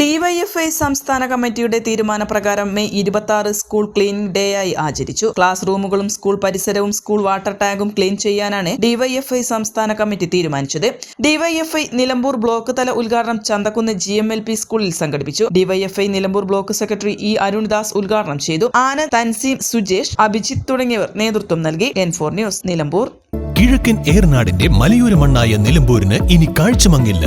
DYFI സംസ്ഥാന കമ്മിറ്റിയുടെ തീരുമാനപ്രകാരം മെയ് ഇരുപത്തി സ്കൂൾ ക്ലീനിംഗ് ഡേ ആയി ആചരിച്ചു. ക്ലാസ് റൂമുകളും സ്കൂൾ പരിസരവും സ്കൂൾ വാട്ടർ ടാങ്കും ക്ലീൻ ചെയ്യാനാണ് ഡിവൈഎഫ്ഐ സംസ്ഥാന കമ്മിറ്റി തീരുമാനിച്ചത്. ഡിവൈഎഫ്ഐ നിലമ്പൂർ ബ്ലോക്ക് തല ഉദ്ഘാടനം Chanthakkunnu G M L P സ്കൂളിൽ സംഘടിപ്പിച്ചു. DYFI Nilambur block secretary E Arundas ഉദ്ഘാടനം ചെയ്തു. ആന തൻസീം സുജേഷ് അഭിജിത്ത് തുടങ്ങിയവർ നേതൃത്വം നൽകി. N four news Nilambur. കിഴക്കൻ ഏർനാടിന്റെ മലയോര മണ്ണായ നിലമ്പൂരിന് ഇനി കാഴ്ചമങ്ങില്ല.